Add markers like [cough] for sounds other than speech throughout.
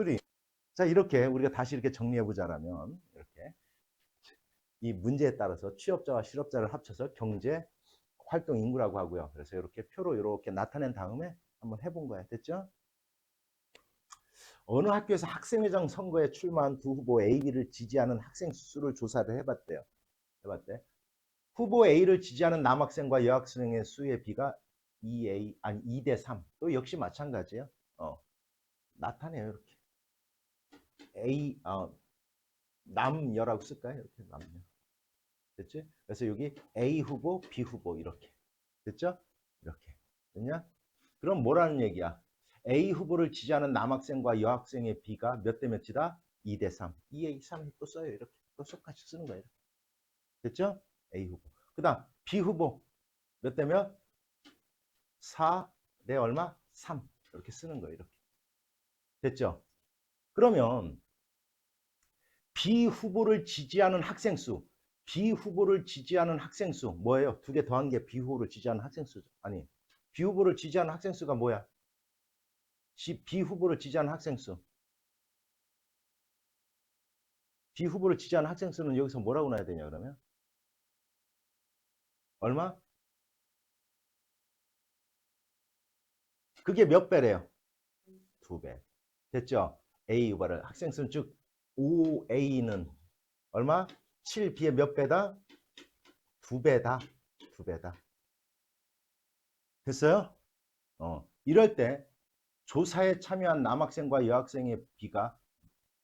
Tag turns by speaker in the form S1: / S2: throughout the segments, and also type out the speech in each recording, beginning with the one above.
S1: 수리. 자, 이렇게 우리가 다시 이렇게 정리해 보자라면 이렇게 이 문제에 따라서 취업자와 실업자를 합쳐서 경제 활동 인구라고 하고요. 그래서 이렇게 표로 이렇게 나타낸 다음에 한번 해본 거야. 됐죠? 어느 학교에서 학생회장 선거에 출마한 두 후보 A, B를 지지하는 학생 수를 조사를 해봤대요. 해봤대. 후보 A를 지지하는 남학생과 여학생의 수의 비가 2A, 아니 2대 3. 또 역시 마찬가지예요. 어, 나타내요, 이렇게. A, 어, 남여라고 쓸까요? 이렇게 남여. 됐지? 그래서 여기 A 후보, B 후보 이렇게. 됐죠? 이렇게. 됐냐? 그럼 뭐라는 얘기야? A 후보를 지지하는 남학생과 여학생의 비가 몇 대 몇이다? 2 대 3. 2A 3이 또 써요. 이렇게. 또 똑같이 쓰는 거예요. 됐죠? A 후보. 그 다음 B 후보 몇 대 몇? 4 대 얼마? 3. 이렇게 쓰는 거예요. 이렇게. 됐죠? 그러면 B 후보를 지지하는 학생 수, B 후보를 지지하는 학생 수 뭐예요? 두 개 더한 게 B 후보를 지지하는 학생 수죠. 아니, B 후보를 지지하는 학생 수가 뭐야? B 후보를 지지하는 학생 수. B 후보를 지지하는 학생 수는 여기서 뭐라고 놔야 되냐 그러면? 얼마? 그게 몇 배래요? 두 배. 됐죠? A 후보를 학생 수는 즉 5A는 얼마? 7B의 몇 배다? 두 배다. 두 배다. 됐어요? 어. 이럴 때 조사에 참여한 남학생과 여학생의 비가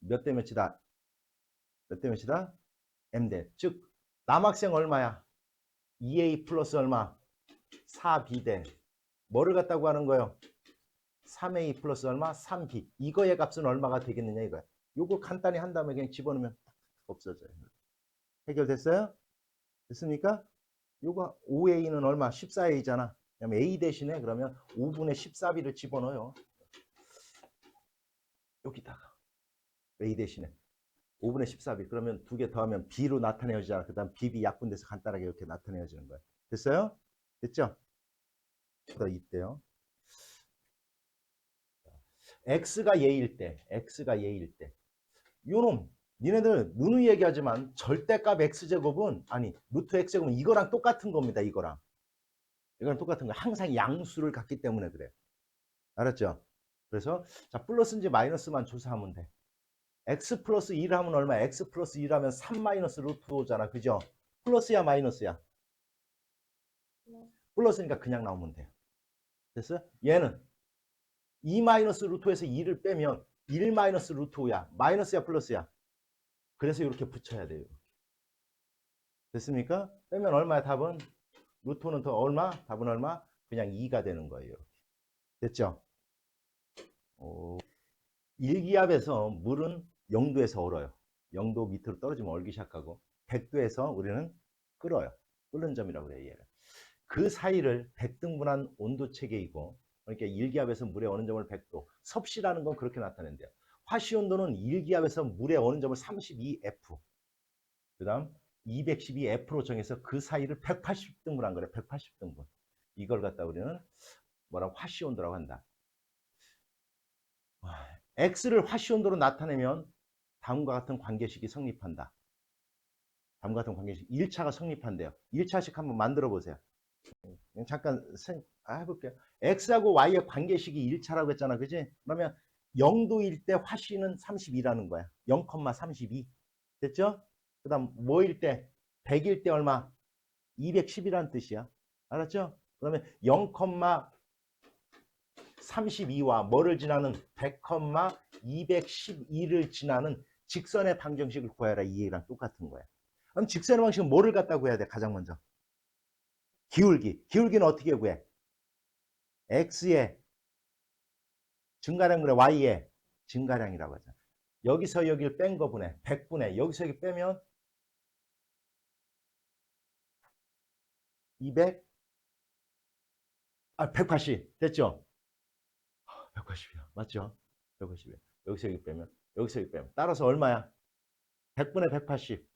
S1: 몇 대 몇이다? 몇 대 몇이다? M대. 즉, 남학생 얼마야? 2A 플러스 얼마? 4B대. 뭐를 갖다고 하는 거예요? 3A 플러스 얼마? 3B. 이거의 값은 얼마가 되겠느냐 이거야. 요거 간단히 한 다음에 그냥 집어넣으면 딱 없어져요. 해결됐어요? 됐습니까? 요거 5A는 얼마? 14A잖아. 그럼 A 대신에 그러면 5분의 14B를 집어넣어요. 여기다가. A 대신에. 5분의 14B. 그러면 두 개 더하면 B로 나타내어지잖아. 그 다음 BB 약분돼서 간단하게 이렇게 나타내어지는 거야. 됐어요? 됐죠? 더 있대요. X가 예일 때, X가 예일 때. 요놈, 니네들 누누이 얘기하지만 절대값 X제곱은, 아니, 루트 X제곱은 이거랑 똑같은 겁니다, 이거랑. 이거랑 똑같은 거. 항상 양수를 갖기 때문에 그래요. 알았죠? 그래서, 자, 플러스인지 마이너스만 조사하면 돼. X 플러스 1 하면 얼마? X 플러스 1 하면 3 마이너스 루트 5잖아. 그죠? 플러스야, 마이너스야? 플러스니까 그냥 나오면 돼요. 됐어요? 얘는 2 마이너스 루트 5에서 2를 빼면 1 마이너스 루트 5야. 마이너스야, 플러스야? 그래서 이렇게 붙여야 돼요. 됐습니까? 빼면 얼마야, 답은? 루트 5는 더 얼마? 답은 얼마? 그냥 2가 되는 거예요. 됐죠? 오. 일기압에서 물은 0도에서 얼어요. 0도 밑으로 떨어지면 얼기 시작하고 100도에서 우리는 끓어요. 끓는 점이라고 그래요, 얘를. 그 사이를 100등분한 온도 체계이고 그러니까 일기압에서 물의 어느 점을 100도, 섭씨라는 건 그렇게 나타낸대요. 화씨 온도는 일기압에서 물의 어느 점을 32F, 그 다음 212F로 정해서 그 사이를 180등분 한 거래, 180등분. 이걸 갖다 우리는 뭐라고 화씨 온도라고 한다. X를 화씨 온도로 나타내면 다음과 같은 관계식이 성립한다. 다음과 같은 관계식. 1차가 성립한대요. 1차식 한번 만들어 보세요. 잠깐 생, 아, 해볼게요. X하고 Y의 관계식이 1차라고 했잖아. 그지? 그러면 0도일 때 화씨는 32라는 거야. 0,32. 됐죠? 그 다음 뭐일 때? 100일 때 얼마? 210이라는 뜻이야. 알았죠? 그러면 0,32와 뭐를 지나는 100,212를 지나는 직선의 방정식을 구해라. 이 얘기랑 똑같은 거야. 그럼 직선의 방식은 뭐를 갖다 구해야 돼? 가장 먼저. 기울기. 기울기는 어떻게 구해? x의 증가량분의 y의 증가량이라고 하죠. 여기서 여기를 뺀 거분의 100분의 여기서 여기 빼면 200 아, 180 됐죠? 180이야. 맞죠? 180이야. 여기서 여기 빼면 여기서 여기 빼면 따라서 얼마야? 100분의 180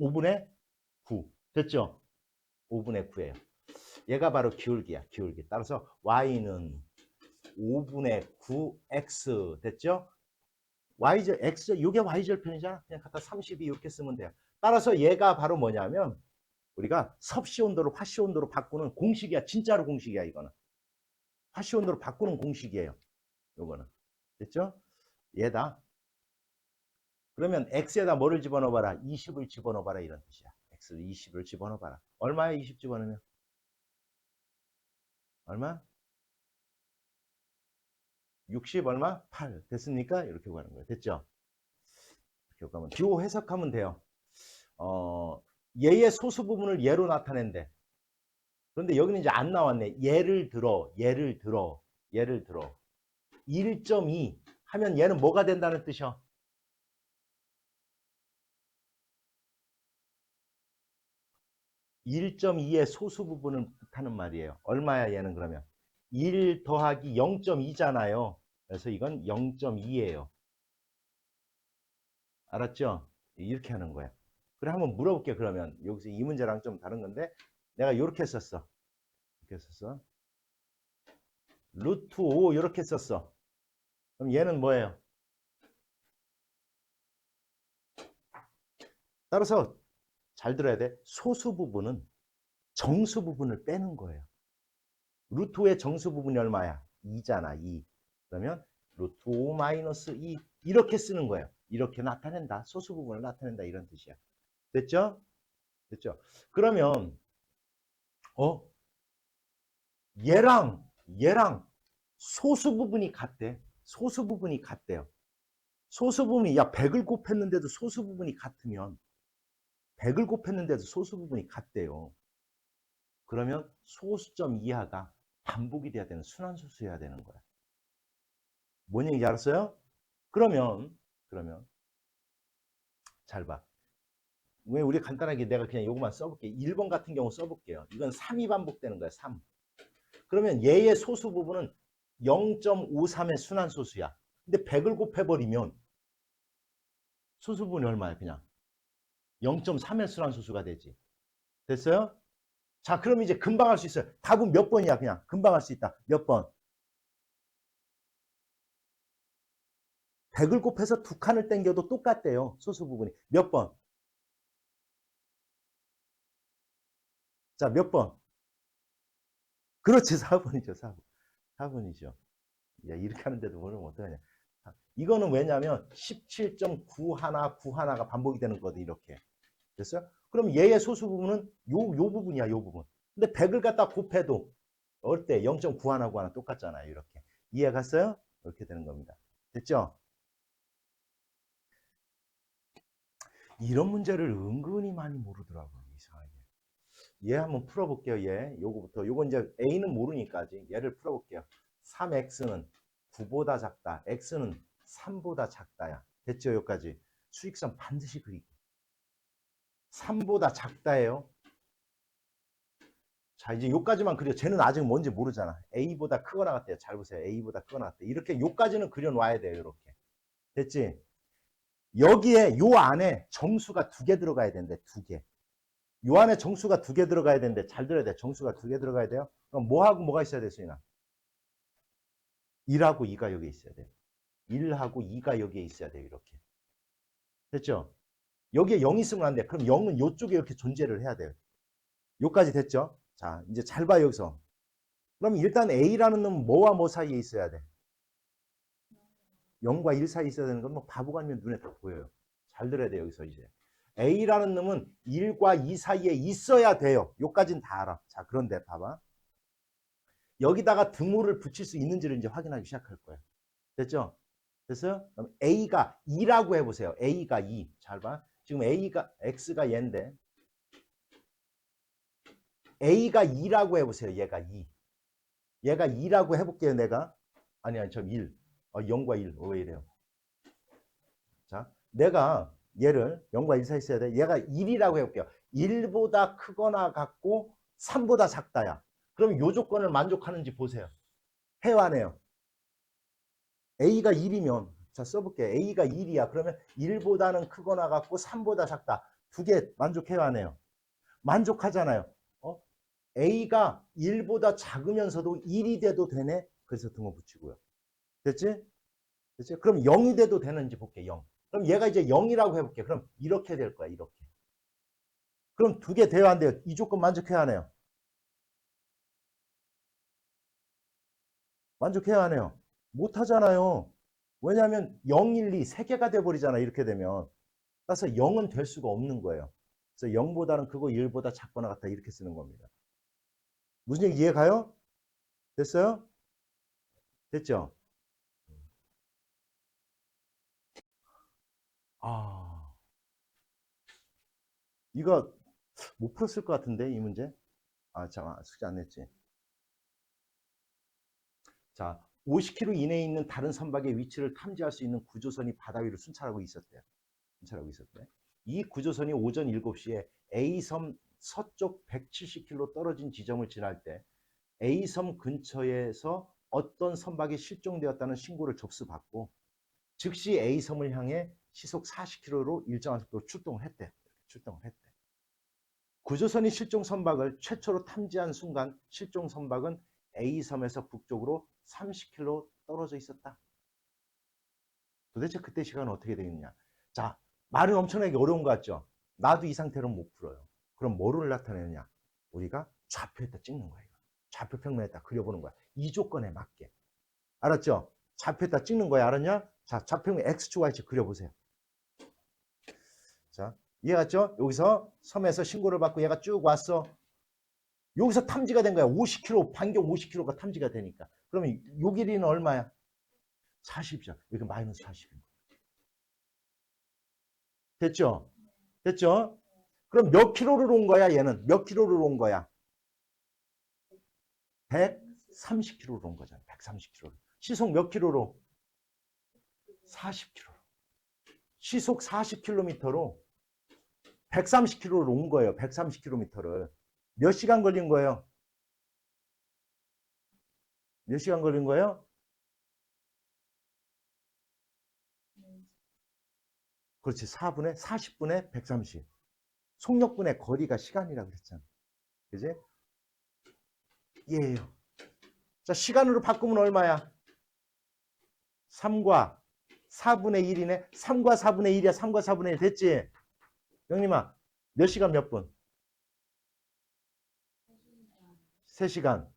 S1: 5분의 9 됐죠? 5분의 9예요. 얘가 바로 기울기야, 기울기. 따라서 y는 5분의 9x 됐죠? y절 x절 이게 y절편이잖아. 그냥 갖다 32 이렇게 쓰면 돼요. 따라서 얘가 바로 뭐냐면 우리가 섭씨 온도를 화씨 온도로 바꾸는 공식이야. 진짜로 공식이야 이거는. 화씨 온도로 바꾸는 공식이에요. 요거는. 됐죠? 얘다. 그러면 x에다 뭐를 집어넣어봐라? 20을 집어넣어봐라 이런 뜻이야. X를 20을 집어넣어봐라. 얼마에 20 집어넣으면? 얼마? 60 얼마? 8 됐습니까? 이렇게 구하는 거예요. 됐죠? 이렇게 가면 듀오 해석하면 돼요. 어, 얘의 소수 부분을 얘로 나타낸대. 그런데 여기는 이제 안 나왔네. 예를 들어, 예를 들어, 예를 들어. 1.2 하면 얘는 뭐가 된다는 뜻이야? (1.2의) 소수 부분을 뜻하는 말이에요. 얼마야 얘는 그러면? 1 더하기 0.2잖아요. 그래서 이건 0.2예요. 알았죠? 이렇게 하는 거야. 그래 한번 물어볼게 그러면 여기서 이 문제랑 좀 다른 건데 내가 이렇게 썼어. 이렇게 썼어. 루트 5 이렇게 썼어. 그럼 얘는 뭐예요? 따라서 잘 들어야 돼. 소수 부분은 정수 부분을 빼는 거예요. 루트 5의 정수 부분이 얼마야? 2잖아, 2. 그러면 루트 5 마이너스 2 이렇게 쓰는 거예요. 이렇게 나타낸다. 소수 부분을 나타낸다 이런 뜻이야. 됐죠? 됐죠? 그러면 어? 얘랑 얘랑 소수 부분이 같대. 소수 부분이 같대요. 소수 부분이 야 100을 곱했는데도 소수 부분이 같으면 100을 곱했는데도 소수 부분이 같대요. 그러면 소수점 이하가 반복이 돼야 되는 순환소수여야 되는 거야. 뭔 얘기인지 알았어요? 그러면 그러면 잘 봐. 왜 우리 간단하게 내가 그냥 요것만 써볼게. 1번 같은 경우 써볼게요. 이건 3이 반복되는 거야. 3. 그러면 얘의 소수 부분은 0.53의 순환소수야. 근데 100을 곱해버리면 소수 부분이 얼마야 그냥? 0.3의 순환소수가 되지. 됐어요? 자, 그럼 이제 금방 할 수 있어요. 답은 몇 번이야, 그냥. 금방 할 수 있다. 몇 번? 100을 곱해서 두 칸을 땡겨도 똑같대요. 소수 부분이. 몇 번? 자, 몇 번? 그렇지, [laughs] 4번이죠, 4번. 4번이죠. 야, 이렇게 하는데도 모르면 어떡하냐. 이거는 왜냐면 17.91, 91가 반복이 되는 거거든, 이렇게. 됐어요? 그럼 얘의 소수 부분은 요, 요 부분이야, 요 부분. 근데 100을 갖다 곱해도 어때? 0.91하고 하나 똑같잖아요, 이렇게. 이해 갔어요? 이렇게 되는 겁니다. 됐죠? 이런 문제를 은근히 많이 모르더라고요, 이상하게. 얘 한번 풀어볼게요, 얘. 요거부터. 요거 이제 A는 모르니까 아직. 얘를 풀어볼게요. 3X는 9보다 작다. X는 3보다 작다야. 됐죠, 여기까지. 수익선 반드시 그리기. 3보다 작다예요. 자, 이제 요까지만 그려. 쟤는 아직 뭔지 모르잖아. A보다 크거나 같대요. 잘 보세요. A보다 크거나 같대. 이렇게 요까지는 그려놔야 돼요. 이렇게. 됐지? 여기에 요 안에 정수가 두 개 들어가야 되는데 두 개. 요 안에 정수가 두 개 들어가야 되는데 잘 들어야 돼. 정수가 두 개 들어가야 돼요. 그럼 뭐하고 뭐가 있어야 돼, 수인아? 1하고 2가 여기 있어야 돼요. 1하고 2가 여기에 있어야 돼요. 이렇게. 됐죠? 여기에 0이 있으면 안 돼. 그럼 0은 이쪽에 이렇게 존재를 해야 돼요. 요까지 됐죠? 자, 이제 잘 봐, 여기서. 그럼 일단 A라는 놈은 뭐와 뭐 사이에 있어야 돼? 0과 1 사이에 있어야 되는 건 뭐 바보가 아니면 눈에 딱 보여요. 잘 들어야 돼, 여기서 이제. A라는 놈은 1과 2 사이에 있어야 돼요. 요까지는 다 알아. 자, 그런데 봐봐. 여기다가 등호를 붙일 수 있는지를 이제 확인하기 시작할 거예요. 됐죠? 됐어요? 그럼 A가 2라고 해보세요. A가 2. 잘 봐. 지금 A가, X가 얘인데, A가 2라고 해보세요. 얘가 2. 얘가 2라고 해볼게요, 내가. 아니, 아니, 저 1. 어, 0과 1. 어, 왜 이래요? 자, 내가 얘를 0과 1 사이 있어야 돼. 얘가 1이라고 해볼게요. 1보다 크거나 같고 3보다 작다야. 그럼 요 조건을 만족하는지 보세요. 해요, 안 해요? A가 1이면, 자, 써볼게요. A가 1이야. 그러면 1보다는 크거나 같고 3보다 작다. 두 개 만족해요, 안 해요? 만족하잖아요. 어? A가 1보다 작으면서도 1이 돼도 되네? 그래서 등호 붙이고요. 됐지? 됐지? 그럼 0이 돼도 되는지 볼게, 0. 그럼 얘가 이제 0이라고 해볼게. 그럼 이렇게 될 거야, 이렇게. 그럼 두 개 돼야 안 돼요? 이 조건 만족해야 하네요. 만족해야 하네요. 못 하잖아요. 왜냐하면 0, 1, 2, 세 개가 돼버리잖아, 이렇게 되면. 따라서 0은 될 수가 없는 거예요. 그래서 0보다는 그거 1보다 작거나 같다, 이렇게 쓰는 겁니다. 무슨 얘기 이해 가요? 됐어요? 됐죠? 아, 이거 못 풀었을 것 같은데, 이 문제? 아, 잠깐, 숙제 안 냈지. 자, 50km 이내에 있는 다른 선박의 위치를 탐지할 수 있는 구조선이 바다 위를 순찰하고 있었대요. 순찰하고 있었대. 이 구조선이 오전 7시에 A섬 서쪽 170km 떨어진 지점을 지날 때 A섬 근처에서 어떤 선박이 실종되었다는 신고를 접수받고 즉시 A섬을 향해 시속 40km로 일정한 속도로 출동을 했대. 출동을 했대. 구조선이 실종 선박을 최초로 탐지한 순간 실종 선박은 A섬에서 북쪽으로 30km 떨어져 있었다. 도대체 그때 시간은 어떻게 되겠냐? 자, 말은 엄청나게 어려운 것 같죠? 나도 이 상태로는 못 풀어요. 그럼 뭐를 나타내느냐? 우리가 좌표에다 찍는. 이거. 좌표 평면에다 그려보는 거야. 이 조건에 맞게. 알았죠? 좌표에다 찍는 거야. 알았냐? 자, 좌표평면 X축, Y축 그려보세요. 자, 이해갔죠? 여기서 섬에서 신고를 받고 얘가 쭉 왔어. 여기서 탐지가 된 거야. 50km, 반경 50km가 탐지가 되니까. 그러면 요 길이는 얼마야? 40이죠. 여기 마이너스 40인 거야. 됐죠? 됐죠? 그럼 몇 킬로를 온 거야, 얘는? 몇 킬로를 온 거야? 130킬로를 온 거잖아. 130킬로를. 시속 몇 킬로로? 40킬로로. 시속 40km로 130km를 온 거예요. 130km를. 몇 시간 걸린 거예요? 몇 시간 걸린 거예요? 그렇지. 4분의 40분의 130. 속력분의 거리가 시간이라고 그랬잖아. 그지? 예요. 자, 시간으로 바꾸면 얼마야? 3과 4분의 1이네. 3과 4분의 1이야. 3과 4분의 1 됐지? 형님아, 몇 시간 몇 분? 3시간.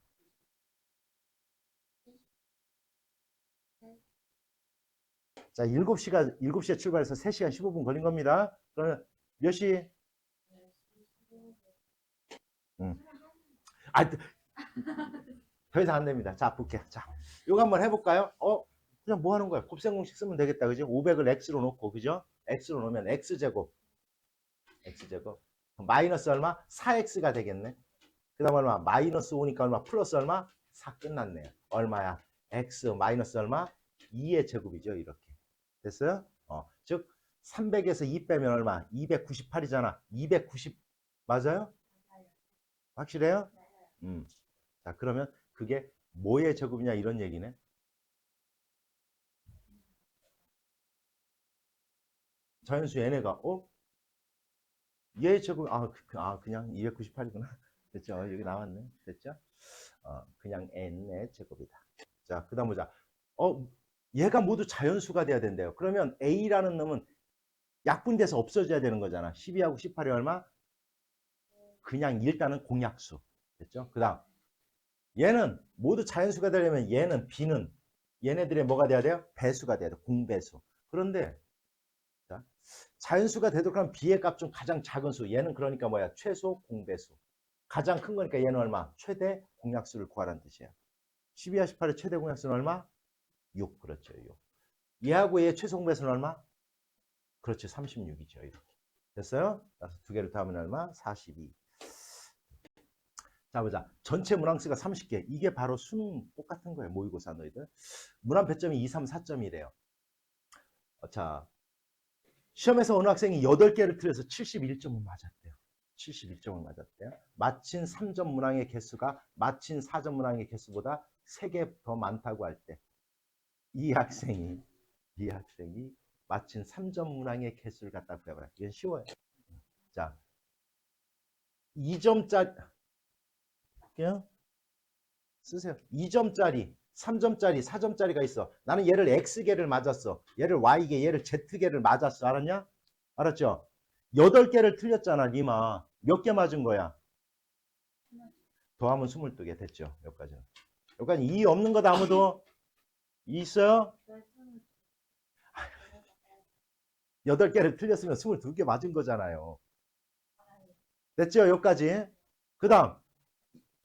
S1: 자, 7시가, 7시에 출발해서 3시간 15분 걸린 겁니다. 그러면 몇 시? 응. 아, 더 이상 안 됩니다. 자, 볼게. 자, 이거 한번 해볼까요? 어, 그냥 뭐 하는 거야? 곱셈 공식 쓰면 되겠다. 그죠? 500을 x로 놓고, 그죠? x로 놓으면 x제곱. x제곱. 마이너스 얼마? 4x가 되겠네. 그 다음 얼마? 마이너스 5니까 얼마? 플러스 얼마? 4 끝났네요. 얼마야? x 마이너스 얼마? 2의 제곱이죠. 이렇게. 됐어요? 어, 즉 300에서 2 빼면 얼마? 298이잖아. 290 맞아요? 확실해요? 음. 자, 그러면 그게 뭐의 제곱이냐 이런 얘기네. 자연수 얘네가 어? 얘의 제곱 아, 그, 아 그냥 298이구나. [laughs] 됐죠? 여기 나왔네. 됐죠? 어, 그냥 n의 제곱이다. 자, 그다음 보자. 어, 얘가 모두 자연수가 돼야 된대요. 그러면 a라는 놈은 약분돼서 없어져야 되는 거잖아. 12하고 18이 얼마? 그냥 일단은 공약수. 됐죠? 그 다음. 얘는 모두 자연수가 되려면 얘는 b는 얘네들의 뭐가 돼야 돼요? 배수가 돼야 돼. 공배수. 그런데 자, 자연수가 되도록 하면 b의 값 중 가장 작은 수. 얘는 그러니까 뭐야? 최소 공배수. 가장 큰 거니까 얘는 얼마? 최대 공약수를 구하라는 뜻이에요. 12와 18의 최대 공약수는 얼마? 6. 그렇죠. 6. 얘하고 얘의 최소 공배수는 얼마? 그렇죠. 36이죠. 이렇게. 됐어요? 그래서 두 개를 더하면 얼마? 42. 자, 보자. 전체 문항수가 30개. 이게 바로 수능 똑같은 거예요. 모의고사 너희들. 문항 배점이 2, 3, 4점이래요. 어, 자, 시험에서 어느 학생이 8개를 틀려서 71점을 맞았대요. 71점을 맞았대요. 마친 3점 문항의 개수가 마친 4점 문항의 개수보다 3개 더 많다고 할 때 이 학생이 이 학생이 마친 3점 문항의 개수를 갖다 구해봐라. 이건 쉬워요. 자, 2점짜리 그냥 쓰세요. 2점짜리 3점짜리, 4점짜리가 있어. 나는 얘를 X개를 맞았어. 얘를 Y개, 얘를 Z개를 맞았어. 알았냐? 알았죠? 8개를 틀렸잖아, 니마. 몇 개 맞은 거야? 더하면 22개 됐죠. 여기까지는. 여기까지 2 없는 거다 아무도? 2 있어요? 8개를 틀렸으면 22개 맞은 거잖아요. 됐죠? 여기까지. 그 다음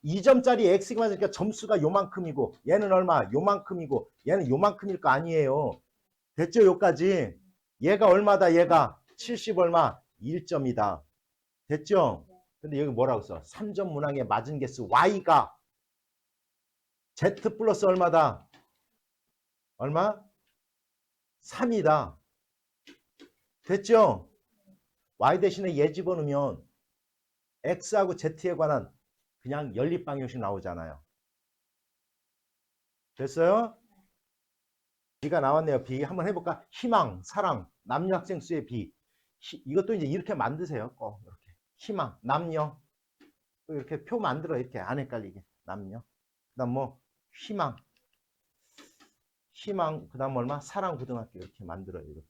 S1: 2점짜리 x가 맞으니까 점수가 요만큼이고 얘는 얼마? 요만큼이고 얘는 요만큼일 거 아니에요. 됐죠? 여기까지. 얘가 얼마다? 얘가 70 얼마? 1점이다. 됐죠? 근데 여기 뭐라고 써? 3점 문항에 맞은 개수 y가 z 플러스 얼마다? 얼마? 3이다. 됐죠? y 대신에 얘 집어넣으면 x하고 z에 관한 그냥 연립 방정식 나오잖아요. 됐어요? B가 나왔네요. B 한번 해볼까? 희망, 사랑, 남녀 학생 수의 B. 희- 이것도 이제 이렇게 만드세요. 꼭 이렇게 희망, 남녀. 또 이렇게 표 만들어 이렇게 안 헷갈리게 남녀. 그다음 뭐 희망, 희망. 그 다음 얼마? 사랑 고등학교 이렇게 만들어요. 이렇게.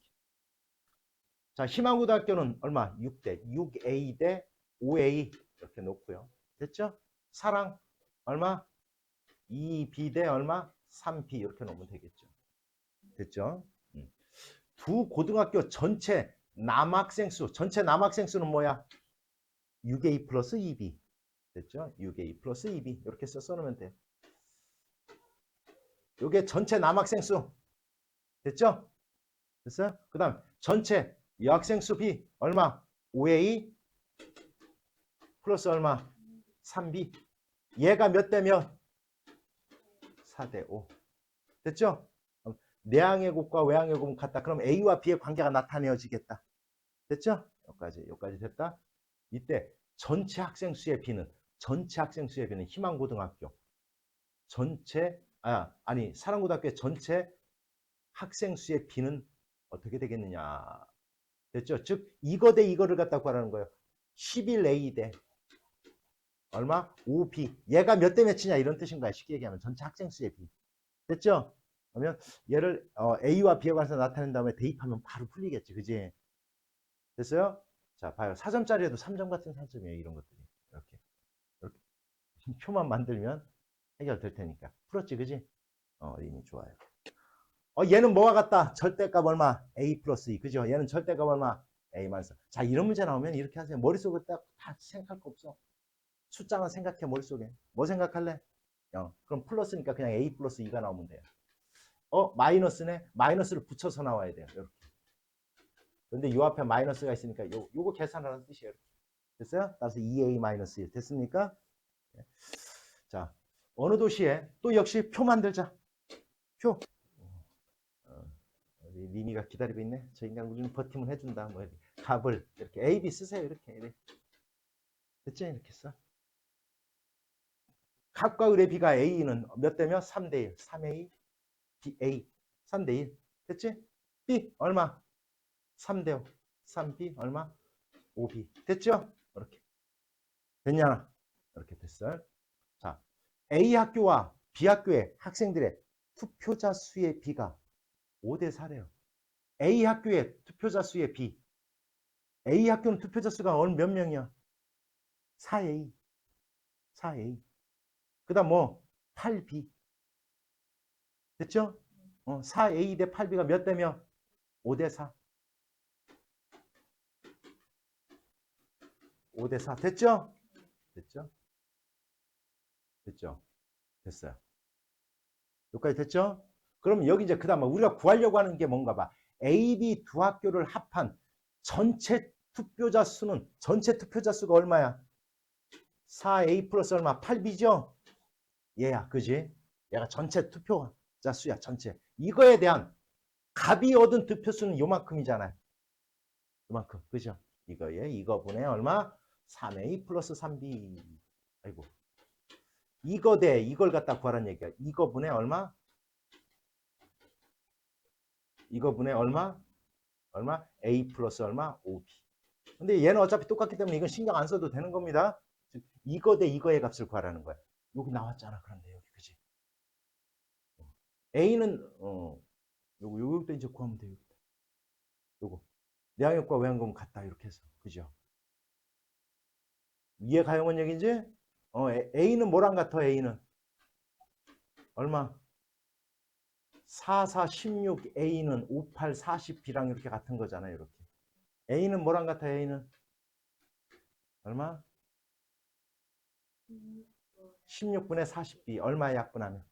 S1: 자, 희망 고등학교는 얼마? 6대 6A 대 5A 이렇게 놓고요. 됐죠? 사랑 얼마? 2B 대 얼마? 3B 이렇게 놓으면 되겠죠. 됐죠? 음. 두 고등학교 전체 남학생 수, 전체 남학생 수는 뭐야? 6A 플러스 2B. 됐죠? 6A 플러스 2B. 이렇게 써 써놓으면 돼. 요 게 전체 남학생 수. 됐죠? 됐어요? 그 다음 전체 여학생 수 B 얼마? 5A 플러스 얼마? 3B. 얘가 몇 대 몇? 4대 5. 됐죠? 내항의 곱과 외항의 곱은 같다. 그럼 A와 B의 관계가 나타내어지겠다. 됐죠? 여기까지, 여기까지 됐다. 이때 전체 학생 수의 B는 전체 학생 수의 B는 희망고등학교 전체 아 아니 사랑고등학교의 전체 학생 수의 B는 어떻게 되겠느냐? 됐죠? 즉 이거 대 이거를 갖다 구하라는 거예요. 11A 대 얼마? 5B. 얘가 몇 대 몇이냐 이런 뜻인 거야. 쉽게 얘기하면 전체 학생 수의 B. 됐죠? 그러면 얘를 어, A와 B에 관해서 나타낸 다음에 대입하면 바로 풀리겠지. 그지? 됐어요? 자, 봐요. 4점짜리에도 3점 같은 3점이에요. 이런 것들이. 이렇게. 이렇게. 표만 만들면 해결될 테니까. 풀었지, 그지? 어, 이미 좋아요. 어, 얘는 뭐와 같다? 절대값 얼마? A 플러스 2. 그죠? 얘는 절대값 얼마? A 마이너스. 자, 이런 문제 나오면 이렇게 하세요. 머릿속에 딱 다 생각할 거 없어. 숫자만 생각해, 머릿속에. 뭐 생각할래? 0. 그럼 플러스니까 그냥 A 플러스 2가 나오면 돼요. 어, 마이너스네? 마이너스를 붙여서 나와야 돼요. 이렇게. 근데 요 앞에 마이너스가 있으니까 요, 요거 계산하라는 뜻이에요. 됐어요? 따라서 2A 마이너스 1. 됐습니까? 네. 자, 어느 도시에 또 역시 표 만들자. 표. 어, 우리 리미가 기다리고 있네. 저 인간 우리는 버티면 해준다. 뭐. 값을 이렇게 A, B 쓰세요. 이렇게. 이렇게. 됐죠? 이렇게 써. 값과 을의 비가 A는 몇 대면? 3대 1. 3A, B, A. 3대 1. 됐지? B 얼마? 3대 5. 3B 얼마? 5B. 됐죠? 이렇게. 됐냐? 이렇게 됐어요. 자, A 학교와 B 학교의 학생들의 투표자 수의 비가 5대 4래요. A 학교의 투표자 수의 비. A 학교는 투표자 수가 몇 명이야? 4A. 4A. 그 다음 뭐? 8B. 됐죠? 어, 4A 대 8B가 몇 대면? 5대 4. 5대 4. 됐죠? 됐죠? 됐죠? 됐어요. 여기까지 됐죠? 그럼 여기 이제 그 다음 우리가 구하려고 하는 게 뭔가 봐. A, B 두 학교를 합한 전체 투표자 수는 전체 투표자 수가 얼마야? 4A 플러스 얼마? 8B죠? 얘야, 그지? 얘가 전체 투표자 수야, 전체. 이거에 대한 갑이 얻은 득표수는 요만큼이잖아요. 요만큼, 그죠? 이거에 이거분의 얼마? 3A 플러스 3B. 아이고. 이거 대 이걸 갖다 구하라는 얘기야. 이거분의 얼마? 이거분의 얼마? 얼마? A 플러스 얼마? 5B. 근데 얘는 어차피 똑같기 때문에 이건 신경 안 써도 되는 겁니다. 즉, 이거 대 이거의 값을 구하라는 거야. 여기 나왔잖아. 그런데 여기, 그지? A는 어 요거 요것도 이제 구하면 되겠다. 요거 내항력과 외항금 같다 이렇게 해서 그죠? 이해 가요 뭔 얘기인지? 어 A- A는 뭐랑 같아 A는 얼마? 4, 4, 16 A는 5, 8, 40 B랑 이렇게 같은 거잖아요 이렇게 A는 뭐랑 같아 A는 얼마? 16분의 40B 얼마에 약분하면?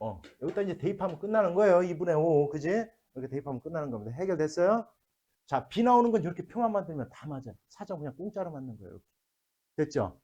S1: 어, 여기다 이제 대입하면 끝나는 거예요. 2분의 5, 그지? 이렇게 대입하면 끝나는 겁니다. 해결됐어요? 자, B 나오는 건 이렇게 표만 만들면 다 맞아요. 사정 그냥 공짜로 맞는 거예요. 이렇게. 됐죠?